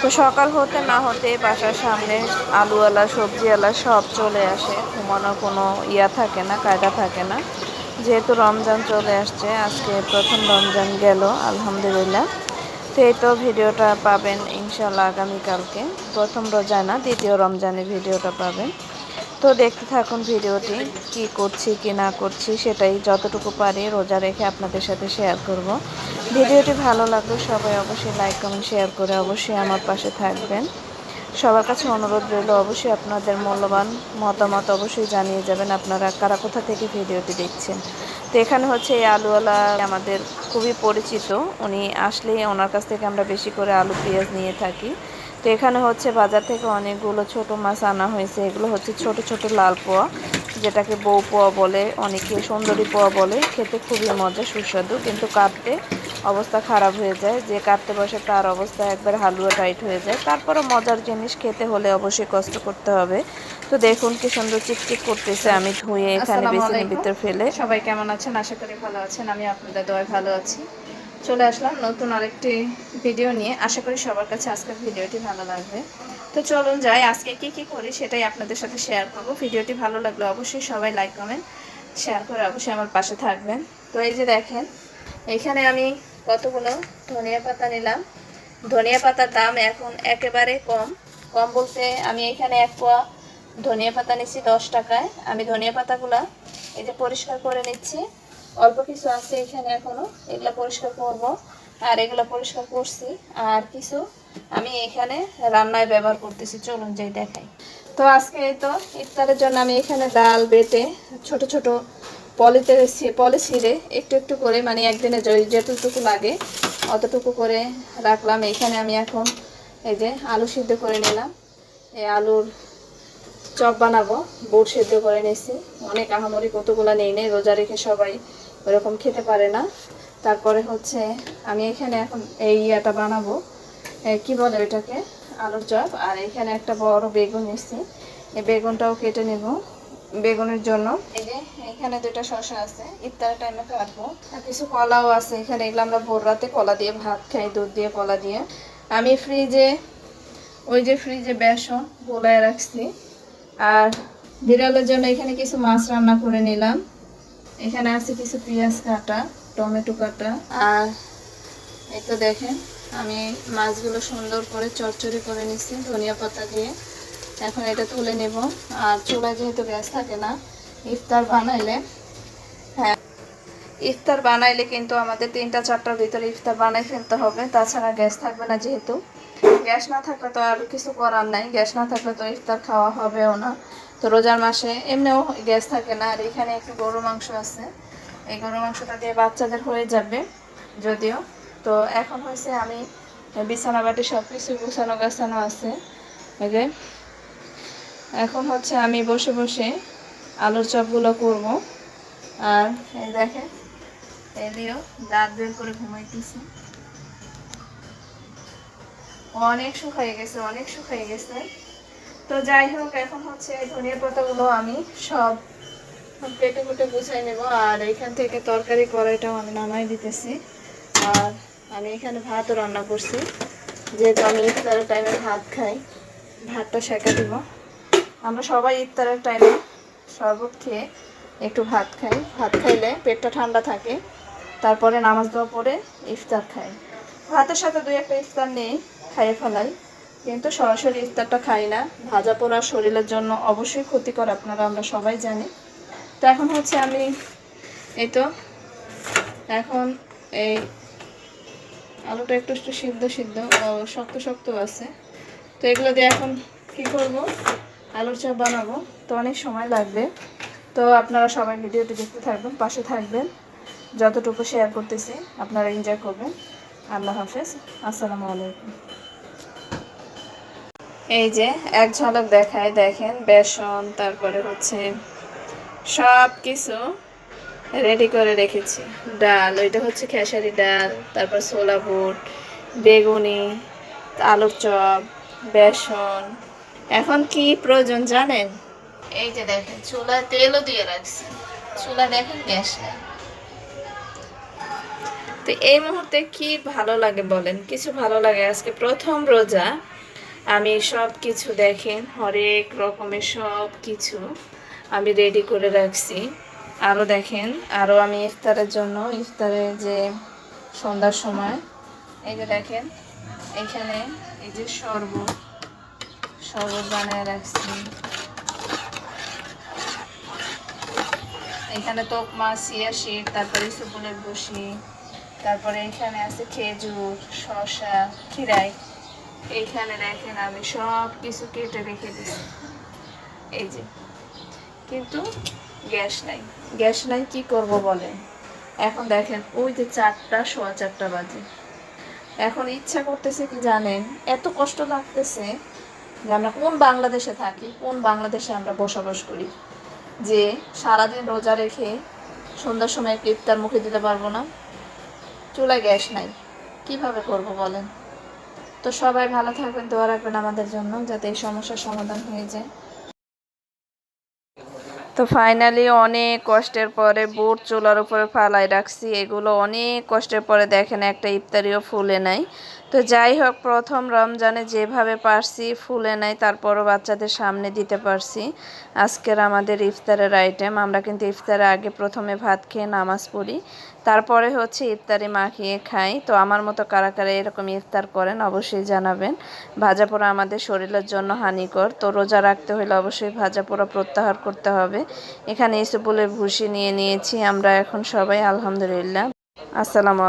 তো সকাল হতে না হতে বাসার সামনে আলুওয়ালা, সবজিওয়ালা সব চলে আসে। ঘুমানোর কোনো ইয়া থাকে না, কায়দা থাকে না। যেহেতু রমজান চলে আসছে, আজকে প্রথম রমজান গেল, আলহামদুলিল্লাহ। তো এই তো ভিডিওটা পাবেন ইনশাল্লাহ আগামীকালকে। প্রথম রোজায় না দ্বিতীয় রমজানে ভিডিওটা পাবেন। তো দেখতে থাকুন ভিডিওটি, কি করছি, কি না করছি, সেটাই যতটুকু পারি রোজা রেখে আপনাদের সাথে শেয়ার করব। ভিডিওটি ভালো লাগলে সবাই অবশ্যই লাইক কমেন্ট শেয়ার করে অবশ্যই আমার পাশে থাকবেন। সবার কাছে অনুরোধ রইল, অবশ্যই আপনাদের মূল্যবান মতামত অবশ্যই জানিয়ে যাবেন আপনারা কারা কোথা থেকে ভিডিওটি দেখছেন। তো এখানে হচ্ছে এই আলুওয়ালা আমাদের খুবই পরিচিত, উনি আসলেই ওনার কাছ থেকে আমরা বেশি করে আলু, পেঁয়াজ নিয়ে থাকি। এখানে হচ্ছে বাজার থেকে অনেকগুলো ছোট মাছ আনা হয়েছে। এগুলো হচ্ছে ছোট ছোট লাল পোয়া যেটাকে বউ পোয়া বলে অনেকে সুন্দরী পোয়া বলে। খেতে খুবই মজা সুস্বাদু কিন্তু কাটতে অবস্থা খারাপ হয়ে যায়। যে কাটতে বসে তার অবস্থা একবার হালুয়া টাইট হয়ে যায়। তারপরও মজার জিনিস খেতে হলে অবশ্যই কষ্ট করতে হবে। তো দেখুন কি সুন্দর চিকচিক করতেছে। আমি ধুয়ে এখানে বেসিনের ভিতর ফেলে সবাই কেমন আছেন? আশা করি ভালো আছেন। আমি আপনাদের দয় ভালো আছি। চলে আসলাম নতুন আরেকটি ভিডিও নিয়ে। আশা করি সবার কাছে আজকের ভিডিওটি ভালো লাগবে। তো চলুন যাই, আজকে কি কি করি সেটাই আপনাদের সাথে শেয়ার করব। ভিডিওটি ভালো লাগলে অবশ্যই সবাই লাইক কমেন্ট শেয়ার করে অবশ্যই আমার পাশে থাকবেন। তো এই যে দেখেন, এখানে আমি কতগুলো ধনিয়া পাতা নিলাম। ধনিয়া পাতার দাম এখন একেবারে কম। কম বলতে আমি এখানে এক পোয়া ধনিয়া পাতা নিচ্ছি দশ টাকায়। আমি ধনিয়া পাতাগুলা এই যে পরিষ্কার করে নিচ্ছি। অল্প কিছু আছে এখানে এখনও, এগুলো পরিষ্কার করব। আর এগুলো পরিষ্কার করছি। আর কিছু আমি এখানে রান্নায় ব্যবহার করতেছি, চলুন যাই দেখাই। তো আজকে তো ইফতারের জন্য আমি এখানে ডাল বেটে ছোট ছোট পলিতে পলি ছিঁড়ে একটু একটু করে মানে একদিনে যে- যেটুকু লাগে অতটুকু করে রাখলাম। এখানে আমি এখন এই যে আলু সিদ্ধ করে নিলাম। এই আলুর চপ বানাবো, বুট সিদ্ধ করে নিয়েছি। অনেক আহামরি কতগুলো নেই নেই? রোজা রেখে সবাই ওরকম খেতে পারে না। তারপরে হচ্ছে আমি এখানে এখন এই ইয়াটা বানাবো। কি বলে ওইটাকে? আলুর চপ। আর এখানে একটা বড় বেগুন নিচ্ছি এই বেগুনটাও কেটে নেব বেগুনের জন্য। এই যে এখানে দুটো শসা আছে, ইফতারের টাইমে কাটবো। আর কিছু কলাও আছে এখানে। এগুলো আমরা ভোর রাতে কলা দিয়ে ভাত খাই, দুধ দিয়ে, কলা দিয়ে। আমি ফ্রিজে, ওই যে ফ্রিজে বেসন গোলায় রাখছি। আর বিড়ালের জন্য এখানে কিছু মাছ রান্না করে নিলাম। এখানে আছে কিছু পেঁয়াজ কাটা, টমেটো কাটা। আর এই তো দেখেন, আমি মাছগুলো সুন্দর করে চচ্চড়ি করে নিচ্ছি ধনিয়া পাতা দিয়ে। এখন এটা তুলে নেব। আর চুলা যেহেতু গ্যাস থাকে না, ইফতার বানাইলে হ্যাঁ ইফতার বানাইলে কিন্তু আমাদের তিনটা, চারটার ভিতরে ইফতার বানাই ফেলতে হবে। তাছাড়া গ্যাস থাকবে না যেহেতু। গ্যাস না থাকলে তো আর কিছু করার নাই। গ্যাস না থাকলে তো ইফতার খাওয়া হবেও না। তো রোজার মাসে এমনিও গ্যাস থাকে না, আর এখানে একটু গরু মাংস আছে। এই গরু মাংসটা দিয়ে বাচ্চাদের হয়ে যাবে যদিও। তো এখন হয়েছে আমি বিছানা বাটি সব কিছু গুছানো গাছানো আছে। যে এখন হচ্ছে আমি বসে বসে আলুর চপগুলো করব। আর এই দেখেন এলিও দাঁত বের করে ঘুমাইতেছে। অনেক শুকাই গেছে, অনেক শুকাই গেছে। তো যাই হোক, এখন হচ্ছে ধনিয়া পাতাগুলো আমি সব কেটে কুটে গুছাই নেব, আর এখান থেকে তরকারি কড়াইটাও আমি নামাই দিতেছি। আর আমি এখানে ভাতও রান্না করছি, যেহেতু আমি ইফতারের টাইমে ভাত খাই, ভাতটা সেঁকা দিব। আমরা সবাই ইফতারের টাইমে শরবত খেয়ে একটু ভাত খাই। ভাত খাইলে পেটটা ঠান্ডা থাকে, তারপরে নামাজ দেওয়া পরে ইফতার খাই। ভাতের সাথে দুই একটা ইফতার নেই খাইয়ে ফেলাই। কিন্তু সরাসরি ইফতারটা খাই না। ভাজা পোড়া শরীরের জন্য অবশ্যই ক্ষতিকর, আপনারা, আমরা সবাই জানি। তো এখন হচ্ছে আমি এই তো, এখন এই আলুটা একটু একটু সিদ্ধ সিদ্ধ শক্ত শক্ত আছে। তো এগুলো দিয়ে এখন কি করব? আলুর চপ বানাবো। তো অনেক সময় লাগবে। তো আপনারা সবাই ভিডিওটি দেখতে থাকবেন, পাশে থাকবেন। যতটুকু শেয়ার করতেছি, আপনারা এনজয় করবেন। আল্লাহ হাফেজ। আসসালামু আলাইকুম। এই যে এক ঝলক দেখায় দেখেন বেসন তারপরে হচ্ছে সব কিছু রেডি করে রেখেছি। ডাল ওইটা হচ্ছে খেসারি ডাল তারপর ছোলা বুট বেগুনি আলুর চপ বেসন। এখন কি প্রয়োজন জানেন? এই যে দেখেন চুলায় তেলও দিয়ে রাখছি। চুলা দেখেন গ্যাস নেই। তো এই মুহূর্তে কি ভালো লাগে বলেন? কিছু ভালো লাগে? আজকে প্রথম রোজা। আমি সব কিছু দেখেন, হরেক রকমের সব কিছু আমি রেডি করে রাখছি। আরও দেখেন আরও আমি ইফতারের জন্য ইফতারের যে সন্ধ্যার সময়, এই যে দেখেন, এখানে এই যে শরবত শরবত বানিয়ে রাখছি। এখানে তো মাছ শিট তারপরে সুপুলের বসি, তারপরে এখানে আছে খেজুর, শসা, খিরাই। এইখানে দেখেন আমি সব কিছু কেটে রেখে দিছি এই যে। কিন্তু গ্যাস নাই। গ্যাস নাই, কি করব বলেন? এখন দেখেন, ওই যে চারটা, সোয়া চারটা বাজে। এখন ইচ্ছা করতেছে কি জানেন, এত কষ্ট লাগতেছে যে আমরা কোন বাংলাদেশে থাকি, কোন বাংলাদেশে আমরা বসবাস করি, যে সারাদিন রোজা রেখে সন্ধ্যার সময় ইফতার মুখে দিতে পারব না। চুলায় গ্যাস নাই। কীভাবে করব বলেন? তো সবাই ভালো থাকবেন, দোয়া রাখবেন আমাদের জন্য যাতে এই সমস্যার সমাধান হয়ে যায়। তো ফাইনালি অনেক কষ্টের পরে বুট চুলার উপরে ফালাই রাখছি, এগুলো অনেক কষ্টের পরে দেখেন একটা ইফতারিও ফুলে নাই। তো যাই হোক, প্রথম রমজানে যেভাবে পারছি, ফুলে নাই, তারপরও বাচ্চাদের সামনে দিতে পারছি। আজকের আমাদের ইফতারের আইটেম আমরা কিন্তু ইফতারের আগে প্রথমে ভাত খেয়ে নামাজ পড়ি, তারপরে হচ্ছে ইফতারি মাখিয়ে খাই। তো আমার মতো কারা কারা এরকম ইফতার করেন, অবশ্যই জানাবেন। ভাজা পোড়া আমাদের শরীরের জন্য হানিকর, তো রোজা রাখতে হলে অবশ্যই ভাজা পোড়া প্রত্যাহার করতে হবে। এখানে ইসুপুলের ভুসি নিয়ে নিয়েছি, আমরা এখন সবাই আলহামদুলিল্লাহ। আসসালামু